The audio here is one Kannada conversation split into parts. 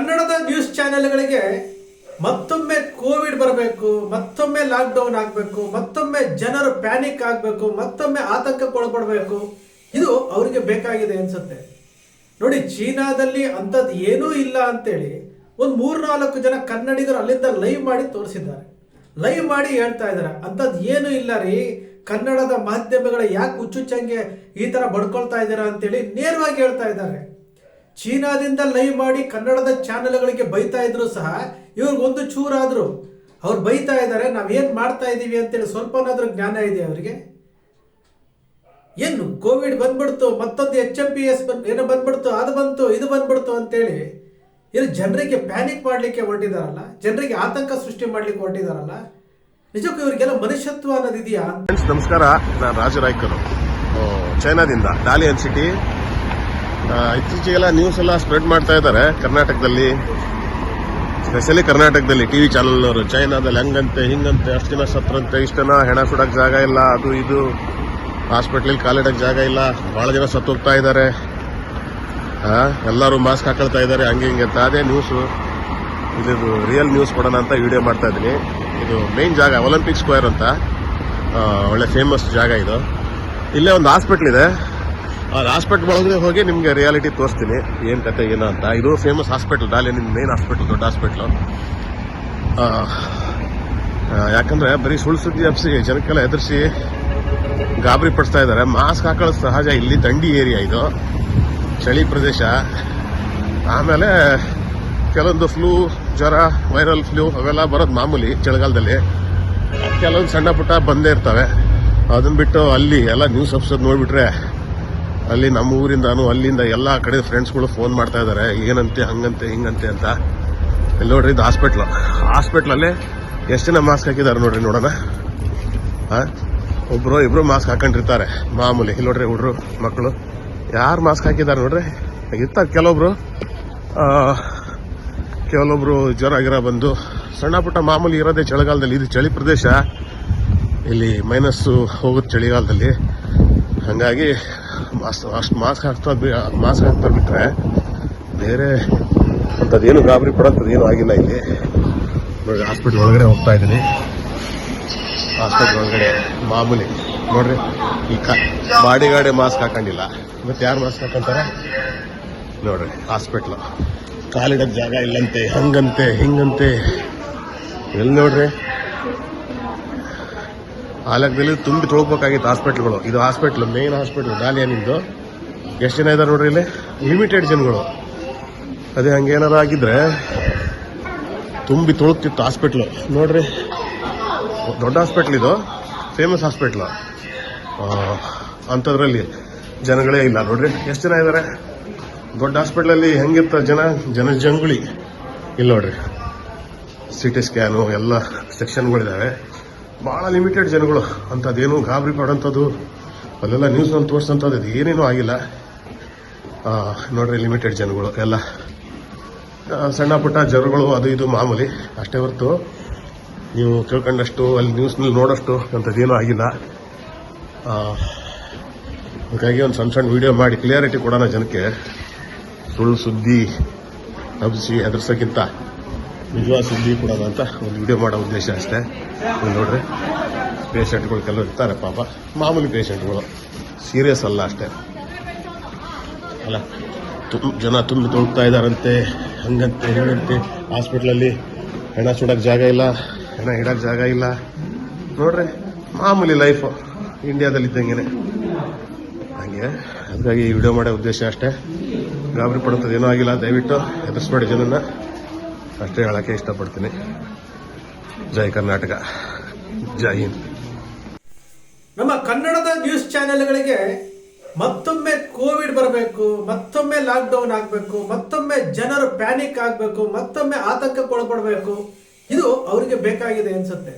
ಕನ್ನಡದ ನ್ಯೂಸ್ ಚಾನೆಲ್ಗಳಿಗೆ ಮತ್ತೊಮ್ಮೆ ಕೋವಿಡ್ ಬರಬೇಕು, ಮತ್ತೊಮ್ಮೆ ಲಾಕ್ಡೌನ್ ಆಗಬೇಕು, ಮತ್ತೊಮ್ಮೆ ಜನರು ಪ್ಯಾನಿಕ್ ಆಗಬೇಕು, ಮತ್ತೊಮ್ಮೆ ಆತಂಕಕ್ಕೊಳಪಡಬೇಕು. ಇದು ಅವರಿಗೆ ಬೇಕಾಗಿದೆ ಅನ್ಸುತ್ತೆ. ನೋಡಿ, ಚೀನಾದಲ್ಲಿ ಅಂಥದ್ದು ಏನೂ ಇಲ್ಲ ಅಂತೇಳಿ ಒಂದು ಮೂರ್ನಾಲ್ಕು ಜನ ಕನ್ನಡಿಗರು ಅಲ್ಲಿಂದ ಲೈವ್ ಮಾಡಿ ತೋರಿಸಿದ್ದಾರೆ. ಲೈವ್ ಮಾಡಿ ಹೇಳ್ತಾ ಇದ್ದಾರೆ. ಅಂಥದ್ದು ಏನೂ ಇಲ್ಲ ರೀ, ಕನ್ನಡದ ಮಾಧ್ಯಮಗಳ ಯಾಕೆ ಹುಚ್ಚುಚ್ಚಂಗೆ ಈ ಥರ ಬಡ್ಕೊಳ್ತಾ ಇದ್ದೀರಾ ಅಂತೇಳಿ ನೇರವಾಗಿ ಹೇಳ್ತಾ ಇದ್ದಾರೆ. ಚೀನಾದಿಂದ ಲೈವ್ ಮಾಡಿ ಕನ್ನಡದ ಚಾನೆಲ್ಗಳಿಗೆ ಬೈತಾ ಇದ್ರು ಸಹ ಇವ್ರಿಗೊಂದು ಚೂರಾದ್ರು ಅವ್ರು ಬೈತಾ ಇದ್ದಾರೆ ನಾವೇನು ಮಾಡ್ತಾ ಇದ್ದೀವಿ ಅಂತೇಳಿ ಸ್ವಲ್ಪನಾದ್ರೂ ಜ್ಞಾನ ಇದೆ ಅವರಿಗೆ? ಏನು ಕೋವಿಡ್ ಬಂದ್ಬಿಡ್ತು, ಮತ್ತೊಂದು ಎಚ್ ಎಂ ಪಿ ಎಸ್ ಏನೋ ಬಂದ್ಬಿಡ್ತು, ಅದು ಬಂತು, ಇದು ಬಂದ್ಬಿಡ್ತು ಅಂತೇಳಿ ಇಲ್ಲಿ ಜನರಿಗೆ ಪ್ಯಾನಿಕ್ ಮಾಡಲಿಕ್ಕೆ ಹೊರಟಿದಾರಲ್ಲ, ಜನರಿಗೆ ಆತಂಕ ಸೃಷ್ಟಿ ಮಾಡ್ಲಿಕ್ಕೆ ಹೊರಟಿದಾರಲ್ಲ, ನಿಜಕ್ಕೂ ಇವರಿಗೆಲ್ಲ ಮನುಷ್ಯತ್ವ ಅನ್ನೋದಿದೆಯಾ? ನಮಸ್ಕಾರ, ನಾನು ರಾಜರಾಯ್ಕರು ಚೈನಾದಿಂದ ಡಾಲಿಯನ್ ಸಿಟಿ ಇತ್ತೀಚೆಗೆಲ್ಲ ನ್ಯೂಸ್ ಎಲ್ಲ ಸ್ಪ್ರೆಡ್ ಮಾಡ್ತಾ ಇದ್ದಾರೆ. ಕರ್ನಾಟಕದಲ್ಲಿ ಸ್ಪೆಷಲಿ ಕರ್ನಾಟಕದಲ್ಲಿ ಟಿವಿ ಚಾನಲ್ನವರು ಚೈನಾದಲ್ಲಿ ಹಂಗಂತೆ, ಹಿಂಗಂತೆ, ಅಷ್ಟು ಜನ ಸತ್ರಂತೆ ಇಷ್ಟು ಜನ ಹೆಣ ಸುಡಕ್ ಜಾಗ ಇಲ್ಲ, ಅದು ಇದು. ಹಾಸ್ಪಿಟ್ಲಲ್ಲಿ ಕಾಲಿಡಕ್ ಜಾಗ ಇಲ್ಲ ಬಹಳ ಜನ ಸತ್ತೋಗ್ತಾ ಇದ್ದಾರೆ. ಎಲ್ಲರೂ ಮಾಸ್ಕ್ ಹಾಕೊಳ್ತಾ ಇದ್ದಾರೆ, ಹಂಗೆ ಹಿಂಗೆ ಅಂತ. ಅದೇ ನ್ಯೂಸು ಇದು ರಿಯಲ್ ನ್ಯೂಸ್ ಕೊಡೋಣ ಅಂತ ವಿಡಿಯೋ ಮಾಡ್ತಾ ಇದ್ದೀನಿ. ಇದು ಮೇನ್ ಜಾಗ ಒಲಿಂಪಿಕ್ ಸ್ಕ್ವೇರ್ ಅಂತ. ಒಳ್ಳೆ ಫೇಮಸ್ ಜಾಗ ಇದು. ಇಲ್ಲೇ ಒಂದು ಹಾಸ್ಪಿಟ್ಲ್ ಇದೆ. ಹಾಸ್ಪಿಟ್ಲ್ ಒಳಗಡೆ ಹೋಗಿ ನಿಮಗೆ ರಿಯಾಲಿಟಿ ತೋರಿಸ್ತೀನಿ. ಏನು ಕತೆ, ಏನು ಅಂತ. ಇದು ಫೇಮಸ್ ಹಾಸ್ಪಿಟ್ಲ್ ನಿಮ್ಮ ಮೇನ್ ಹಾಸ್ಪಿಟ್ಲ್ ದೊಡ್ಡ ಹಾಸ್ಪಿಟ್ಲು ಯಾಕಂದ್ರೆ ಬರೀ ಸುಳ್ಳು ಸುದ್ದಿ ಹಬ್ಸಿ ಜನಕ್ಕೆಲ್ಲ ಎದುರಿಸಿ ಗಾಬರಿ ಪಡಿಸ್ತಾ ಇದ್ದಾರೆ ಮಾಸ್ಕ್ ಹಾಕೊಳ್ಳೋದು ಸಹಜ. ಇಲ್ಲಿ ದಂಡಿ ಏರಿಯಾ ಇದು. ಚಳಿ ಪ್ರದೇಶ. ಆಮೇಲೆ ಕೆಲವೊಂದು ಫ್ಲೂ ಜ್ವರ ವೈರಲ್ ಫ್ಲೂ ಅವೆಲ್ಲ ಬರೋದು ಮಾಮೂಲಿ ಚಳಿಗಾಲದಲ್ಲಿ. ಕೆಲವೊಂದು ಸಣ್ಣ ಪುಟ್ಟ ಬಂದೇ ಇರ್ತವೆ. ಅದನ್ನು ಬಿಟ್ಟು ಅಲ್ಲಿ ಎಲ್ಲ ನ್ಯೂಸ್ ಹಬ್ಸೋದು ನೋಡ್ಬಿಟ್ರೆ ಅಲ್ಲಿ ನಮ್ಮ ಊರಿಂದಾನು ಅಲ್ಲಿಂದ ಎಲ್ಲ ಕಡೆ ಫ್ರೆಂಡ್ಸ್ಗಳು ಫೋನ್ ಮಾಡ್ತಾ ಇದ್ದಾರೆ ಏನಂತೆ, ಹಂಗಂತೆ, ಹಿಂಗಂತೆ ಅಂತ. ಇಲ್ಲಿ ನೋಡ್ರಿ, ಇದು ಹಾಸ್ಪಿಟ್ಲ್ ಹಾಸ್ಪಿಟ್ಲಲ್ಲಿ ಎಷ್ಟು ಜನ ಮಾಸ್ಕ್ ಹಾಕಿದ್ದಾರೆ ನೋಡ್ರಿ, ನೋಡೋಣ. ಹಾಂ ಒಬ್ರು, ಇಬ್ರು ಮಾಸ್ಕ್ ಹಾಕೊಂಡಿರ್ತಾರೆ. ಮಾಮೂಲಿ. ಇಲ್ಲಿ ನೋಡ್ರಿ, ಹುಡ್ರು, ಮಕ್ಕಳು. ಯಾರು ಮಾಸ್ಕ್ ಹಾಕಿದ್ದಾರೆ ನೋಡ್ರಿ? ಇರ್ತಾರೆ ಕೆಲವೊಬ್ರು ಕೆಲವೊಬ್ರು ಜ್ವರ ಗಿರ ಬಂದು ಸಣ್ಣ ಪುಟ್ಟ ಮಾಮೂಲಿ ಇರೋದೇ ಚಳಿಗಾಲದಲ್ಲಿ. ಇದು ಚಳಿ ಪ್ರದೇಶ. ಇಲ್ಲಿ ಮೈನಸ್ಸು ಹೋಗುತ್ತೆ ಚಳಿಗಾಲದಲ್ಲಿ. ಹಾಗಾಗಿ ಮಾಸ್ ಅಷ್ಟು ಮಾಸ್ಕ್ ಹಾಕ್ತಾ ಮಾಸ್ಕ್ ಹಾಕ್ತಾ ಬಿಟ್ರೆ ಬೇರೆ ಅಂಥದ್ದೇನು ಗಾಬರಿ ಏನೂ ಆಗಿಲ್ಲ ಇಲ್ಲಿ. ನೋಡಿ ಹಾಸ್ಪಿಟ್ಲ್ ಒಳಗಡೆ ಹೋಗ್ತಾ ಇದ್ದೀನಿ. ಹಾಸ್ಪಿಟ್ಲ್ ಒಳಗಡೆ ಮಾಮೂಲಿ ನೋಡ್ರಿ, ಈ ಕ ಬಾಡಿಗಾಡೆ ಮಾಸ್ಕ್ ಹಾಕೊಂಡಿಲ್ಲ. ಮತ್ತೆ ಯಾರು ಮಾಸ್ಕ್ ಹಾಕೊಂತಾರೆ? ನೋಡ್ರಿ ಹಾಸ್ಪಿಟ್ಲು ಕಾಲಿಡೋದ್ ಜಾಗ ಇಲ್ಲಂತೆ, ಹಂಗಂತೆ, ಹಿಂಗಂತೆ. ಎಲ್ಲಿ ನೋಡ್ರಿ? ಆಲಕದಲ್ಲಿ ತುಂಬಿ ತೊಳ್ಬೇಕಾಗಿತ್ತು ಹಾಸ್ಪಿಟ್ಲ್ಗಳು. ಇದು ಹಾಸ್ಪಿಟ್ಲ್ ಮೇನ್ ಹಾಸ್ಪಿಟ್ಲ್ ಡಾಲಿಯನಿಂದು ಎಷ್ಟು ಜನ ಇದ್ದಾರೆ ನೋಡ್ರಿ ಇಲ್ಲಿ? ಲಿಮಿಟೆಡ್ ಜನಗಳು. ಅದೇ ಹಂಗೇನಾರು ಆಗಿದ್ರೆ ತುಂಬಿ ತೊಳಗ್ತಿತ್ತು ಹಾಸ್ಪಿಟ್ಲು. ನೋಡ್ರಿ. ದೊಡ್ಡ ಹಾಸ್ಪಿಟ್ಲ್ ಇದು. Famous hospital. ಅಂಥದ್ರಲ್ಲಿ ಜನಗಳೇ ಇಲ್ಲ. ನೋಡ್ರಿ. ಎಷ್ಟು ಜನ ಇದ್ದಾರೆ ದೊಡ್ಡ ಹಾಸ್ಪಿಟ್ಲಲ್ಲಿ ಹೆಂಗಿರ್ತಾರೆ ಜನ? ಜನ ಜಂಗುಳಿ. ಇಲ್ಲ ನೋಡ್ರಿ. ಸಿ ಟಿ ಸ್ಕ್ಯಾನು ಎಲ್ಲ ಸೆಕ್ಷನ್ಗಳಿದ್ದಾವೆ ಭಾಳ ಲಿಮಿಟೆಡ್ ಜನಗಳು. ಅಂಥದ್ದೇನು ಗಾಬರಿ ಪಡೋಂಥದ್ದು, ಅಲ್ಲೆಲ್ಲ ನ್ಯೂಸ್ನಲ್ಲಿ ತೋರಿಸೋಂಥದ್ದು ಅದು ಏನೇನೂ ಆಗಿಲ್ಲ. ನೋಡ್ರಿ ಲಿಮಿಟೆಡ್ ಜನಗಳು ಎಲ್ಲ. ಸಣ್ಣ ಪುಟ್ಟ ಜ್ವರಗಳು ಅದು ಇದು ಮಾಮೂಲಿ, ಅಷ್ಟೇ ಹೊರತು ನೀವು ತಿಳ್ಕೊಂಡಷ್ಟು ಅಲ್ಲಿ ನ್ಯೂಸ್ನಲ್ಲಿ ನೋಡೋಷ್ಟು ಅಂಥದ್ದೇನೂ ಆಗಿಲ್ಲ. ಹಾಗಾಗಿ ಒಂದು ಸಣ್ಣ ಸಣ್ಣ ವೀಡಿಯೋ ಮಾಡಿ ಕ್ಲಿಯರಿಟಿ ಕೊಡೋಣ ಜನಕ್ಕೆ. ಸುಳ್ಳು ಸುದ್ದಿ ಹಬ್ಬಿಸಿ ಹೆದರ್ಸೋಕ್ಕಿಂತ. ನಿಜವಾದ ಸುದ್ದಿ ಕೊಡೋದು ಅಂತ ಒಂದು ವಿಡಿಯೋ ಮಾಡೋ ಉದ್ದೇಶ ಅಷ್ಟೇ. ನೋಡ್ರಿ ಪೇಷಂಟ್ಗಳು ಕೆಲವರು ಇರ್ತಾರೆ ಪಾಪ. ಮಾಮೂಲಿ ಪೇಷಂಟ್ಗಳು ಸೀರಿಯಸ್ ಅಲ್ಲ ಅಷ್ಟೇ. ಅಲ್ಲ, ತುಂಬ ಜನ ತುಂಬಿ ತೊಳ್ತಾ ಇದ್ದಾರಂತೆ, ಹಂಗಂತೆ, ಹಿಂಗಂತೆ. ಹಾಸ್ಪಿಟ್ಲಲ್ಲಿ ಹೆಣ ಸುಡೋಕ್ಕೆ ಜಾಗ ಇಲ್ಲ, ಹೆಣ ಇಡೋಕ್ಕೆ ಜಾಗ ಇಲ್ಲ. ನೋಡ್ರಿ, ಮಾಮೂಲಿ ಲೈಫು ಇಂಡಿಯಾದಲ್ಲಿ ಇದ್ದಂಗೆ ಹಾಗೆ ಅದಕ್ಕಾಗಿ ಈ ವಿಡಿಯೋ ಮಾಡೋ ಉದ್ದೇಶ ಅಷ್ಟೇ. ಗಾಬರಿ ಪಡೋಂಥದ್ದು ಏನೂ ಆಗಿಲ್ಲ. ದಯವಿಟ್ಟು ಎದುರಿಸ್ಬೇಡಿ ಜನನ್ನ. ಅಷ್ಟೇ ಹೇಳಕ್ಕೆ ಇಷ್ಟಪಡ್ತೀನಿ. ಜೈ ಕರ್ನಾಟಕ. ಜೈ ಹಿಂದ್. ನಮ್ಮ ಕನ್ನಡದ ನ್ಯೂಸ್ ಚಾನೆಲ್ಗಳಿಗೆ ಮತ್ತೊಮ್ಮೆ ಕೋವಿಡ್ ಬರಬೇಕು, ಮತ್ತೊಮ್ಮೆ ಲಾಕ್ಡೌನ್ ಆಗಬೇಕು, ಮತ್ತೊಮ್ಮೆ ಜನರು ಪ್ಯಾನಿಕ್ ಆಗಬೇಕು, ಮತ್ತೊಮ್ಮೆ ಆತಂಕಕ್ಕೊಳಪಡಬೇಕು. ಇದು ಅವರಿಗೆ ಬೇಕಾಗಿದೆ ಅನ್ಸುತ್ತೆ.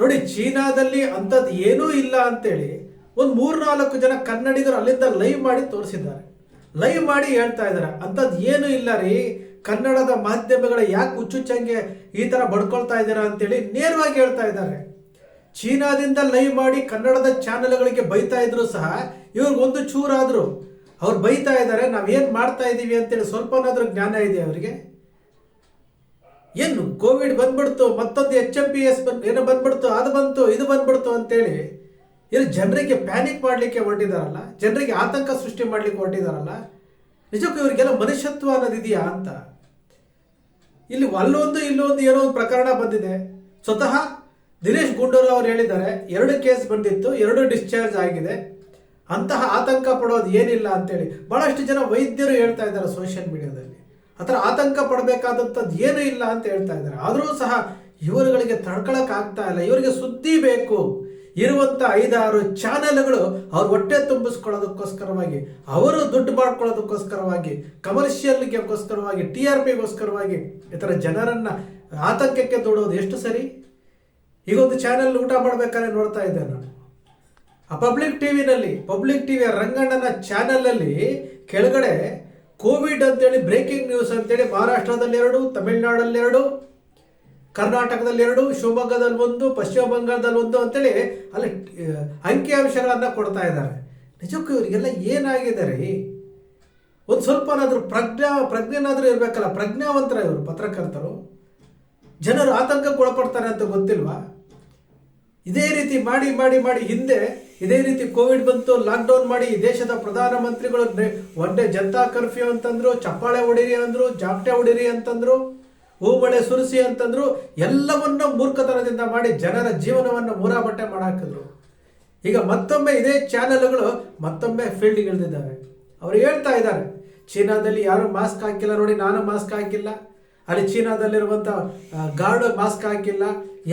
ನೋಡಿ, ಚೀನಾದಲ್ಲಿ ಅಂಥದ್ದು ಏನೂ ಇಲ್ಲ ಅಂತೇಳಿ ಒಂದು ಮೂರ್ನಾಲ್ಕು ಜನ ಕನ್ನಡಿಗರು ಅಲ್ಲಿಂದ ಲೈವ್ ಮಾಡಿ ತೋರಿಸಿದ್ದಾರೆ. ಲೈವ್ ಮಾಡಿ ಹೇಳ್ತಾ ಇದ್ದಾರೆ. ಅಂಥದ್ದು ಏನೂ ಇಲ್ಲ ರೀ. ಕನ್ನಡದ ಮಾಧ್ಯಮಗಳ ಯಾಕೆ ಹುಚ್ಚುಚ್ಚಂಗೆ ಈ ಥರ ಬಡ್ಕೊಳ್ತಾ ಇದ್ದೀರಾ ಅಂತೇಳಿ ನೇರವಾಗಿ ಹೇಳ್ತಾ ಇದ್ದಾರೆ. ಚೀನಾದಿಂದ ಲೈವ್ ಮಾಡಿ ಕನ್ನಡದ ಚಾನೆಲ್ಗಳಿಗೆ ಬೈತಾ ಇದ್ರು ಸಹ ಇವ್ರಿಗೊಂದು ಚೂರಾದ್ರು ಅವ್ರು ಬೈತಾ ಇದ್ದಾರೆ ನಾವೇನು ಮಾಡ್ತಾ ಇದ್ದೀವಿ ಅಂತೇಳಿ ಸ್ವಲ್ಪನಾದ್ರೂ ಜ್ಞಾನ ಇದೆ ಅವರಿಗೆ? ಏನು, ಕೋವಿಡ್ ಬಂದ್ಬಿಡ್ತು, ಮತ್ತೊಂದು ಎಚ್ ಎಂ ಪಿ ಎಸ್ ಬಂದು, ಏನೋ ಬಂದ್ಬಿಡ್ತು, ಅದು ಬಂತು, ಇದು ಬಂದ್ಬಿಡ್ತು ಅಂತೇಳಿ ಏನು ಜನರಿಗೆ ಪ್ಯಾನಿಕ್ ಮಾಡಲಿಕ್ಕೆ ಹೊರಟಿದಾರಲ್ಲ, ಜನರಿಗೆ ಆತಂಕ ಸೃಷ್ಟಿ ಮಾಡಲಿಕ್ಕೆ ಹೊರಟಿದಾರಲ್ಲ, ನಿಜಕ್ಕೂ ಇವರಿಗೆಲ್ಲ ಮನುಷ್ಯತ್ವ ಅನ್ನೋದಿದೆಯಾ ಅಂತ? ಇಲ್ಲಿ ಅಲ್ಲೊಂದು ಇಲ್ಲೊಂದು ಏನೋ ಒಂದು ಪ್ರಕರಣ ಬಂದಿದೆ. ಸ್ವತಃ ದಿನೇಶ್ ಗುಂಡೂರಾವ್ ಅವರು ಹೇಳಿದ್ದಾರೆ, ಎರಡು ಕೇಸ್ ಬಂದಿತ್ತು, ಎರಡು ಡಿಸ್ಚಾರ್ಜ್ ಆಗಿದೆ. ಅಂತಹ ಆತಂಕ ಪಡೋದು ಏನಿಲ್ಲ ಅಂತೇಳಿ. ಬಹಳಷ್ಟು ಜನ ವೈದ್ಯರು ಹೇಳ್ತಾ ಇದ್ದಾರೆ ಸೋಷಿಯಲ್ ಮೀಡಿಯಾದಲ್ಲಿ ಆ ಥರ ಆತಂಕ ಪಡಬೇಕಾದಂಥದ್ದು ಏನೂ ಇಲ್ಲ ಅಂತ ಹೇಳ್ತಾ ಇದ್ದಾರೆ. ಆದರೂ ಸಹ ಇವರುಗಳಿಗೆ ತಡ್ಕೊಳಕ್ಕಾಗ್ತಾ ಇಲ್ಲ. ಇವರಿಗೆ ಸುದ್ದಿ ಬೇಕು. ಇರುವಂತ ಐದಾರು ಚಾನೆಲ್ಗಳು ಅವ್ರ ಹೊಟ್ಟೆ ತುಂಬಿಸ್ಕೊಳ್ಳೋದಕ್ಕೋಸ್ಕರವಾಗಿ, ಅವರು ದುಡ್ಡು ಮಾಡ್ಕೊಳ್ಳೋದಕ್ಕೋಸ್ಕರವಾಗಿ ಕಮರ್ಷಿಯಲ್ಗೆಗೋಸ್ಕರವಾಗಿ ಟಿ ಆರ್ ಪಿಗೋಸ್ಕರವಾಗಿ ಈ ಥರ ಜನರನ್ನು ಆತಂಕಕ್ಕೆ ದೂಡೋದು ಎಷ್ಟು ಸರಿ? ಈಗ ಒಂದು ಚಾನೆಲ್ ಊಟ ಮಾಡ್ಬೇಕಾದ್ರೆ ನೋಡ್ತಾ ಇದ್ದೆ ನಾನು. ಆ ಪಬ್ಲಿಕ್ ಟಿವಿನಲ್ಲಿ ಪಬ್ಲಿಕ್ ಟಿವಿಯ ರಂಗಣ್ಣನ ಚಾನಲಲ್ಲಿ ಕೆಳಗಡೆ ಕೋವಿಡ್ ಅಂತೇಳಿ ಬ್ರೇಕಿಂಗ್ ನ್ಯೂಸ್ ಅಂತೇಳಿ ಮಹಾರಾಷ್ಟ್ರದಲ್ಲಿ ಎರಡು ತಮಿಳುನಾಡಲ್ಲಿ ಎರಡು ಕರ್ನಾಟಕದಲ್ಲಿ ಎರಡು, ಶಿವಮೊಗ್ಗದಲ್ಲಿ ಒಂದು, ಪಶ್ಚಿಮ ಬಂಗಾಳದಲ್ಲಿ ಒಂದು ಅಂತೇಳಿ ಅಲ್ಲಿ ಅಂಕಿಅಂಶಗಳನ್ನು ಕೊಡ್ತಾ ಇದ್ದಾರೆ. ನಿಜಕ್ಕೂ ಇವರಿಗೆಲ್ಲ ಏನಾಗಿದೆ ರೀ ಒಂದು ಸ್ವಲ್ಪನಾದರೂ ಪ್ರಜ್ಞಾ, ಪ್ರಜ್ಞೆನಾದರೂ ಇರಬೇಕಲ್ಲ, ಪ್ರಜ್ಞಾವಂತರ ಇವರು, ಪತ್ರಕರ್ತರು. ಜನರು ಆತಂಕಕ್ಕೆ ಒಳಪಡ್ತಾರೆ ಅಂತ ಗೊತ್ತಿಲ್ವಾ? ಇದೇ ರೀತಿ ಮಾಡಿ ಮಾಡಿ ಮಾಡಿ ಹಿಂದೆ, ಇದೇ ರೀತಿ ಕೋವಿಡ್ ಬಂತು, ಲಾಕ್ಡೌನ್ ಮಾಡಿ ದೇಶದ ಪ್ರಧಾನಮಂತ್ರಿಗಳು ಒನ್ ಡೇ ಜನತಾ ಕರ್ಫ್ಯೂ ಅಂತಂದ್ರು, ಚಪ್ಪಾಳೆ ಹೊಡಿರಿ ಅಂದರು ಜಾಪ್ಟೆ ಹೊಡಿರಿ ಅಂತಂದ್ರು ಹೂಮಳೆ ಸುರಿಸಿ ಅಂತಂದ್ರು ಎಲ್ಲವನ್ನ ಮೂರ್ಖತನದಿಂದ ಮಾಡಿ ಜನರ ಜೀವನವನ್ನು ಮೂರಾಬಟ್ಟೆ ಮಾಡಾಕಿದ್ರು. ಈಗ ಮತ್ತೊಮ್ಮೆ ಇದೇ ಚಾನೆಲ್ಗಳು ಮತ್ತೊಮ್ಮೆ ಫೀಲ್ಡ್ಗೆ ಇಳಿದಿದ್ದಾವೆ ಅವರು ಹೇಳ್ತಾ ಇದ್ದಾರೆ, ಚೀನಾದಲ್ಲಿ ಯಾರು ಮಾಸ್ಕ್ ಹಾಕಿಲ್ಲ ನೋಡಿ, ನಾನು ಮಾಸ್ಕ್ ಹಾಕಿಲ್ಲ. ಅಲ್ಲಿ ಚೀನಾದಲ್ಲಿರುವಂಥ ಗಾರ್ಡ್ ಮಾಸ್ಕ್ ಹಾಕಿಲ್ಲ,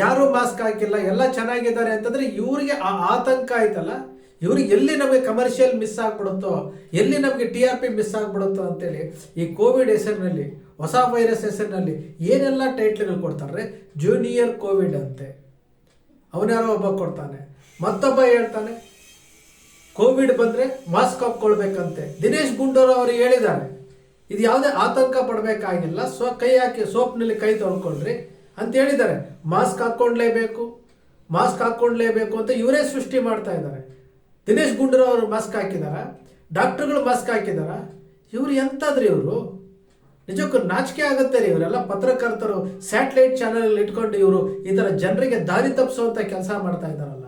ಯಾರು ಮಾಸ್ಕ್ ಹಾಕಿಲ್ಲ, ಎಲ್ಲ ಚೆನ್ನಾಗಿದ್ದಾರೆ ಅಂತಂದ್ರೆ ಇವರಿಗೆ ಆ ಆತಂಕ ಆಯ್ತಲ್ಲ? ಇವ್ರಿಗೆ ಎಲ್ಲಿ ನಮಗೆ ಕಮರ್ಷಿಯಲ್ ಮಿಸ್ ಆಗ್ಬಿಡುತ್ತೋ, ಎಲ್ಲಿ ನಮಗೆ ಟಿ ಆರ್ ಪಿ ಮಿಸ್ ಆಗ್ಬಿಡುತ್ತೋ ಅಂತೇಳಿ ಈ ಕೋವಿಡ್ ಹೆಸರಿನಲ್ಲಿ ಹೊಸ ವೈರಸ್ ಹೆಸರಿನಲ್ಲಿ ಏನೆಲ್ಲ ಟೈಟ್ಲ್ಗಳು ಕೊಡ್ತಾರೆ? ಜೂನಿಯರ್ ಕೋವಿಡ್ ಅಂತೆ. ಅವನ್ಯಾರೋ ಒಬ್ಬ ಕೊಡ್ತಾನೆ. ಮತ್ತೊಬ್ಬ ಹೇಳ್ತಾನೆ ಕೋವಿಡ್ ಬಂದರೆ ಮಾಸ್ಕ್ ಹಾಕ್ಕೊಳ್ಬೇಕಂತೆ. ದಿನೇಶ್ ಗುಂಡೂರು ಅವರು ಹೇಳಿದ್ದಾರೆ, ಇದು ಯಾವುದೇ ಆತಂಕ ಪಡಬೇಕಾಗಿಲ್ಲ. ಸ್ವ ಕೈ ಹಾಕಿ ಸೋಪ್ನಲ್ಲಿ ಕೈ ತೊಳ್ಕೊಳ್ರಿ ಅಂತ ಹೇಳಿದ್ದಾರೆ ಮಾಸ್ಕ್ ಹಾಕ್ಕೊಂಡ್ಲೇಬೇಕು ಮಾಸ್ಕ್ ಹಾಕ್ಕೊಂಡ್ಲೇಬೇಕು ಅಂತ ಇವರೇ ಸೃಷ್ಟಿ ಮಾಡ್ತಾ ಇದ್ದಾರೆ. ದಿನೇಶ್ ಗುಂಡೂರು ಅವರು ಮಾಸ್ಕ್ ಹಾಕಿದಾರ? ಡಾಕ್ಟರ್ಗಳು ಮಾಸ್ಕ್ ಹಾಕಿದಾರ? ಇವರು ಎಂತಾದ್ರಿ ಇವರು? ನಿಜಕ್ಕೂ ನಾಚಿಕೆ ಆಗುತ್ತೆ ರೀ ಇವರೆಲ್ಲ ಪತ್ರಕರ್ತರು ಸ್ಯಾಟಲೈಟ್ ಚಾನೆಲ್ ಇಟ್ಕೊಂಡು ಇವರು ಈ ಥರ ಜನರಿಗೆ ದಾರಿ ತಪ್ಪಿಸುವಂತ ಕೆಲಸ ಮಾಡ್ತಾ ಇದ್ದಾರಲ್ಲ.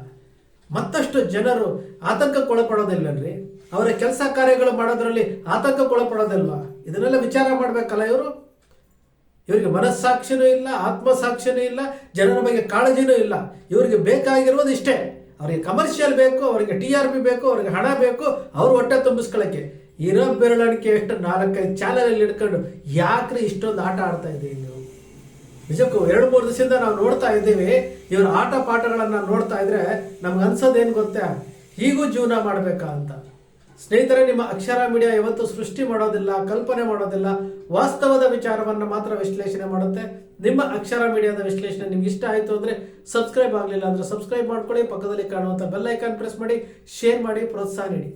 ಮತ್ತಷ್ಟು ಜನರು ಆತಂಕಕ್ಕೊಳಪಡೋದಿಲ್ಲನ್ರಿ ಅವರ ಕೆಲಸ ಕಾರ್ಯಗಳು ಮಾಡೋದ್ರಲ್ಲಿ ಆತಂಕಕ್ಕೊಳಪಡೋದಿಲ್ವಾ ಇದನ್ನೆಲ್ಲ ವಿಚಾರ ಮಾಡಬೇಕಲ್ಲ ಇವರು? ಇವರಿಗೆ ಮನಸ್ಸಾಕ್ಷಿನೂ ಇಲ್ಲ, ಆತ್ಮಸಾಕ್ಷಿನೂ ಇಲ್ಲ, ಜನರ ಬಗ್ಗೆ ಕಾಳಜಿನೂ ಇಲ್ಲ. ಇವರಿಗೆ ಬೇಕಾಗಿರೋದು ಇಷ್ಟೇ. ಅವರಿಗೆ ಕಮರ್ಷಿಯಲ್ ಬೇಕು, ಅವರಿಗೆ ಟಿ ಆರ್ ಪಿ ಬೇಕು, ಅವರಿಗೆ ಹಣ ಬೇಕು, ಅವ್ರ ಹೊಟ್ಟೆ ತುಂಬಿಸ್ಕೊಳ್ಳೋಕ್ಕೆ. ಇರೋ ಬೆರಳಿಕೆ ಎಷ್ಟು ನಾಲ್ಕೈದು ಚಾನಲ್ ಇಟ್ಕೊಂಡು, ಯಾಕ್ರಿ ಇಷ್ಟೊಂದು ಆಟ ಆಡ್ತಾ ಇದ್ದೀವಿ ನೀವು? ನಿಜಕ್ಕೂ ಎರಡು ಮೂರು ದಿವಸದಿಂದ ನಾವು ನೋಡ್ತಾ ಇದ್ದೀವಿ, ಇವ್ರ ಆಟ ಪಾಠಗಳನ್ನ ನೋಡ್ತಾ ಇದ್ರೆ ನಮ್ಗೆ ಅನ್ಸೋದೇನು ಗೊತ್ತಾ? ಹೀಗೂ ಜೀವನ ಮಾಡಬೇಕಾ ಅಂತ. ಸ್ನೇಹಿತರೆ, ನಿಮ್ಮ ಅಕ್ಷರ ಮೀಡಿಯಾ ಯಾವತ್ತೂ ಸೃಷ್ಟಿ ಮಾಡೋದಿಲ್ಲ, ಕಲ್ಪನೆ ಮಾಡೋದಿಲ್ಲ, ವಾಸ್ತವದ ವಿಚಾರವನ್ನು ಮಾತ್ರ ವಿಶ್ಲೇಷಣೆ ಮಾಡುತ್ತೆ. ನಿಮ್ಮ ಅಕ್ಷರ ಮೀಡಿಯಾದ ವಿಶ್ಲೇಷಣೆ ನಿಮ್ಗೆ ಇಷ್ಟ ಆಯಿತು ಅಂದ್ರೆ ಸಬ್ಸ್ಕ್ರೈಬ್ ಆಗಲಿಲ್ಲ ಅಂದ್ರೆ ಸಬ್ಸ್ಕ್ರೈಬ್ ಮಾಡ್ಕೊಳ್ಳಿ, ಪಕ್ಕದಲ್ಲಿ ಕಾಣುವಂಥ ಬೆಲ್ ಐಕಾನ್ ಪ್ರೆಸ್ ಮಾಡಿ, ಶೇರ್ ಮಾಡಿ, ಪ್ರೋತ್ಸಾಹ ನೀಡಿ.